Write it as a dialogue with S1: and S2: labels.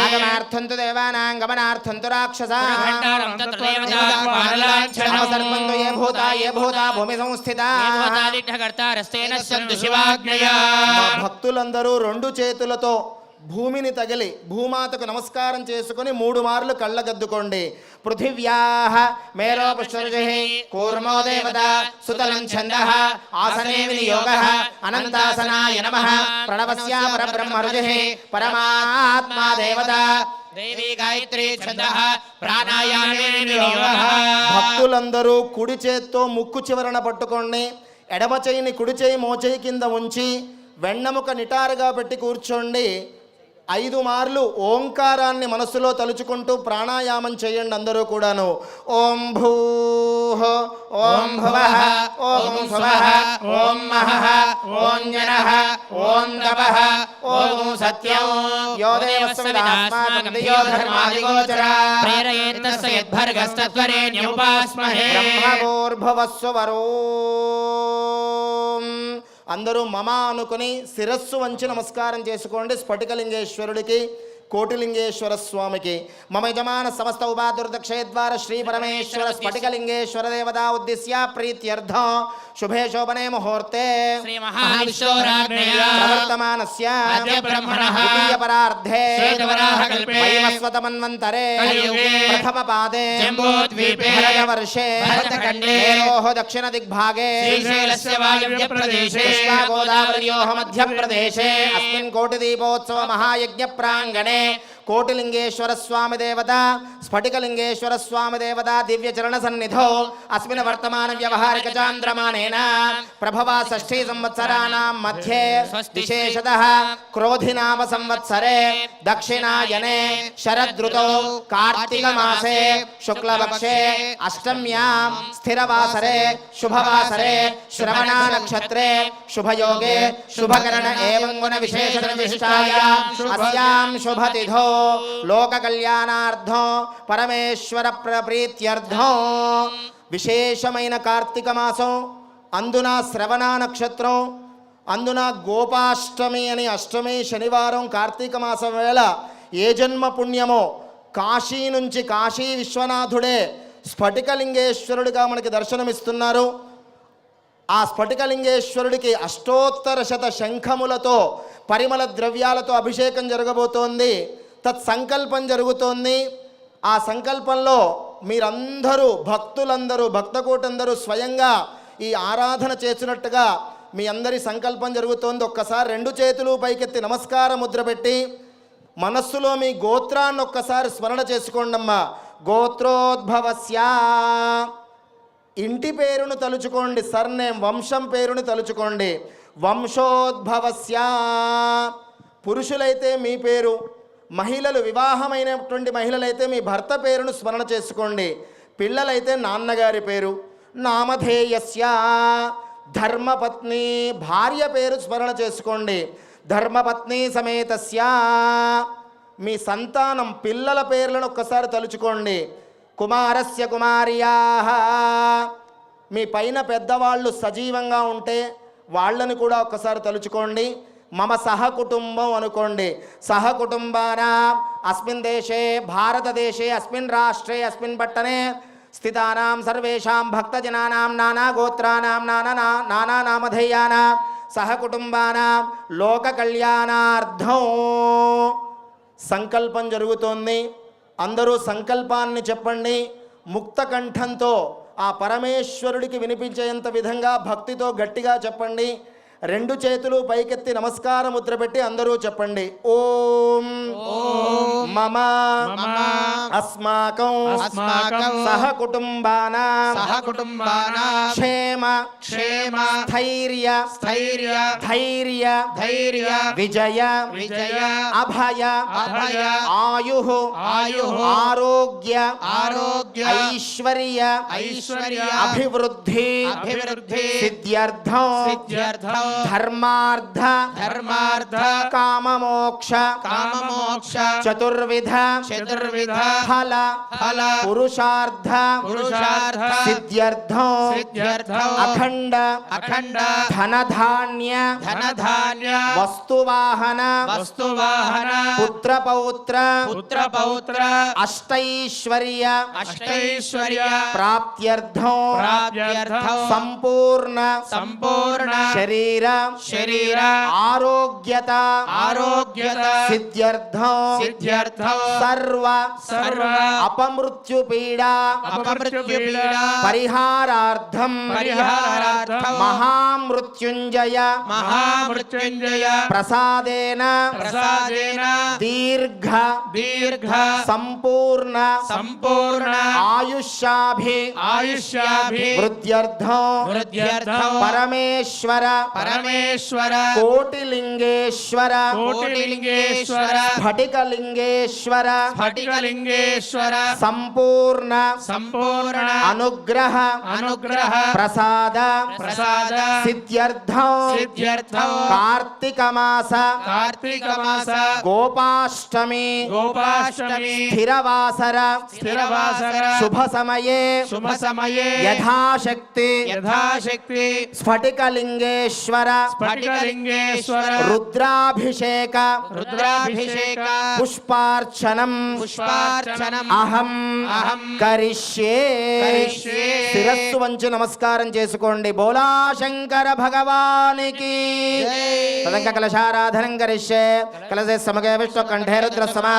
S1: ఆగమార్థం తు దేవానాం గమనార్థం తు రాక్షసాం ఏ భూతా ఏ భూతా భూమి సంస్థితా భక్తులందరూ రెండు చేతులతో భూమిని తగిలి భూమాతకు నమస్కారం చేసుకుని మూడు మార్లు కళ్ళగద్దుకోండి. పృథివ్యా మేరో పుష్పరుజి కూర్మో దేవత సుతలం ఛంద ఆసనే వినియోగ అనంతాసనాయ నమ ప్రణవస్యా పరబ్రహ్మ రుజి పరమాత్మా దేవత
S2: దేవి గాయత్రి ఛంద ప్రాణాయామే
S1: భక్తులందరూ కుడి చేత్తో ముక్కు చివరన పట్టుకోండి. ఎడమ చేయిని కుడి చేయి మోచేయి కింద ఉంచి వెన్నముక నిటారుగా పెట్టి కూర్చోండి. ఐదు మార్లు ఓంకారాన్ని మనస్సులో తలుచుకుంటూ ప్రాణాయామం చేయండి అందరూ కూడాను. ఓం భూ ఓం భువ ఓం భువ ఓం మహ ఓం జన ఓం తప ఓం సత్యం.
S2: ప్రేరయేత్తస్య
S1: అందరూ మమ అనుకుని శిరస్సు వంచి నమస్కారం చేసుకోండి. స్ఫటికలింగేశ్వరుడికి कोटिलिंगेश्वर
S2: स्वामी की
S1: मम
S2: यजमान
S1: समस्त
S2: उपादुर्दक्षे
S1: द्वार श्री
S2: परमेश्वर
S1: स्फटिकलिंगेश्वर
S2: देवता
S1: उद्देश्य प्रीत्यर्थ। शुभे
S2: शोभने मुहूर्ते।
S1: दक्षिण दिग्भागे गोदावरी मध्य प्रदेश अस्टिदीपोत्सव महायज्ञ प्रांगणे कोटिलिंगेश्वर स्वामी देवता स्फटिकिंगेश्वर स्वामी देवता दिव्य चरण सन्निधो अस्मिन् वर्तमान व्यवहारिक चांद्रमाणेन प्रभवा षष्ठी संवत्सराणां
S2: मध्ये
S1: विशेषतः क्रोधिनाम संवत्सरे दक्षिणायने, शरदृतौ कार्तिक मासे शुक्लपक्षे, अष्टम्यां, स्थिरवासरे, शुभवासरे श्रवणा नक्षत्रे शुभयोगे, शुभकरण एवं गुण विशेषण विशिष्टाय अस्यां शुभ లోక కళ్యాణార్థం పరమేశ్వర ప్రీత్యర్థం విశేషమైన కార్తీక మాసం అందున శ్రవణ నక్షత్రం అందున గోపాష్టమి అని అష్టమి శనివారం కార్తీక మాసం వేళ ఏ జన్మ పుణ్యమో కాశీ నుంచి కాశీ విశ్వనాథుడే స్ఫటికలింగేశ్వరుడిగా మనకి దర్శనమిస్తున్నారు. ఆ స్ఫటికలింగేశ్వరుడికి అష్టోత్తర శత శంఖములతో పరిమళ ద్రవ్యాలతో అభిషేకం జరగబోతోంది. తత్ సంకల్పం జరుగుతోంది. ఆ సంకల్పంలో మీరందరూ భక్తులందరూ భక్తకోటందరూ స్వయంగా ఈ ఆరాధన చేసినట్టుగా మీ అందరి సంకల్పం జరుగుతోంది. ఒక్కసారి రెండు చేతులు పైకెత్తి నమస్కార ముద్ర పెట్టి మనస్సులో మీ గోత్రాన్ని ఒక్కసారి స్మరణ చేసుకోండమ్మా. గోత్రోద్భవస్యా. ఇంటి పేరును తలుచుకోండి సర్నేమ్ వంశం పేరును తలుచుకోండి. వంశోద్భవస్యా. పురుషులైతే మీ పేరు మహిళలు వివాహమైనటువంటి మహిళలైతే మీ భర్త పేరును స్మరణ చేసుకోండి. పిల్లలైతే నాన్నగారి పేరు నామధేయస్య. ధర్మపత్ని భార్య పేరు స్మరణ చేసుకోండి. ధర్మపత్ని సమేతస్య. మీ సంతానం పిల్లల పేర్లను ఒక్కసారి తలుచుకోండి. కుమారస్య కుమార్యా. మీ పైన పెద్దవాళ్ళు సజీవంగా ఉంటే వాళ్ళని కూడా ఒక్కసారి తలుచుకోండి. మమ సహకుటుంబం అనుకోండి. సహకుటుంబాన అస్మిన్ దేశే భారతదేశే అస్మిన్ రాష్ట్రే అస్మిన్ పట్టణే. స్థితానాం సర్వేషాం భక్తజనానాం నానా గోత్రానాం నానా నానా నామధేయానాం. సహకుటుంబానాం లోక కళ్యాణార్థం సంకల్పం జరుగుతోంది. అందరూ సంకల్పాన్ని చెప్పండి ముక్త కంఠంతో ఆ పరమేశ్వరుడికి వినిపించేంత విధంగా భక్తితో గట్టిగా చెప్పండి రెండు చేతులు పైకెత్తి నమస్కార ముద్ర పెట్టి అందరూ చెప్పండి ఓం. మమ. అస్మాకం
S3: అస్మాకం
S1: సహ కుటుంబానా
S3: సహ కుటుంబానా
S1: క్షేమ
S3: క్షేమ
S1: స్థైర్య
S3: స్థైర్య
S1: ధైర్య
S3: ధైర్య
S1: విజయ
S3: విజయ
S1: అభయ
S3: అభయ
S1: ఆయు
S3: ఆయుః
S1: ఆరోగ్య
S3: ఆరోగ్య
S1: ఐశ్వర్య
S3: ఐశ్వర్య
S1: అభివృద్ధి
S3: అభివృద్ధి
S1: సిద్ధ్యర్థం
S3: సిద్ధ్యర్థం
S1: ధర్మార్థ
S3: ధర్మార్థ
S1: కామమోక్ష
S3: కామమోక్ష
S1: చతుర్విధ చతుర్విధ ఫల
S3: ఫల
S1: పురుషార్థ
S3: పురుషార్థ
S1: సిద్ధ్యర్థం
S3: సిద్ధ్యర్థం
S1: అఖండ
S3: అఖండ
S1: ధనధాన్య
S3: ధనధాన్య
S1: వస్తువాహన
S3: వస్తువాహన
S1: పుత్రపౌత్ర
S3: పుత్ర పౌత్ర
S1: అష్టైశ్వర్య
S3: అష్టైశ్వర్య
S1: ప్రాప్త్యర్థం
S3: ప్రాప్త్యర్థం
S1: సంపూర్ణ
S3: సంపూర్ణ
S1: శరీర
S3: శరీర
S1: ఆరోగ్యత
S3: ఆరోగ్యత
S1: సిద్ధ్యర్థం
S3: సిద్ధ్యర్థం
S1: సర్వ
S3: సర్వ
S1: అపమృత్యు పీడా
S3: అపమృత్యుపీడ.
S1: పరిహారార్థం.
S3: పరిహారార్థం.
S1: మహామృత్యుంజయ.
S3: మహామృత్యుంజయ.
S1: ప్రసాదేన.
S3: ప్రసాదేన.
S1: దీర్ఘ
S3: దీర్ఘ
S1: సంపూర్ణ
S3: సంపూర్ణ
S1: ఆయుష్యాభి
S3: ఆయుష్యాభి
S1: వృద్ధ్యర్థం
S3: వృద్ధ్యర్థం
S1: పరమేశ్వర
S3: పరమేశ్వర
S1: కోటిలింగేశ్వర
S3: కోటిలింగేశ్వర
S1: స్ఫటికలింగేశ్వర
S3: స్ఫటికలింగేశ్వర
S1: సంపూర్ణ
S3: సంపూర్ణ
S1: అనుగ్రహ
S3: అనుగ్రహ
S1: ప్రసాద
S3: ప్రసాద
S1: సిద్ధ్యర్థం
S3: సిద్ధ్యర్థం
S1: కార్తీక మాస
S3: కార్తీక మాస
S1: గోపాష్టమి.
S3: గోపాష్టమి.
S1: స్థిరవాసర.
S3: స్థిరవాసర.
S1: శుభ సమయే
S3: శుభ సమయే
S1: యథాశక్తి.
S3: యథాశక్తి.
S1: స్ఫటికలింగేశ్వర.
S3: స్ఫటికలింగేశ్వర.
S1: రుద్రాభిషేక.
S3: రుద్రాభిషేక.
S1: పుష్పార్చనం.
S3: పుష్పార్చనం.
S1: అహం.
S3: అహం.
S1: కరిష్యే. శిరస్సు వంచి నమస్కారం చేసుకోండి. బోలా శంకర భగవానికి. తదంక కలశారాధనం కరిష్యే. కలశే సమగే విష్ణు നേരത്ര സമാ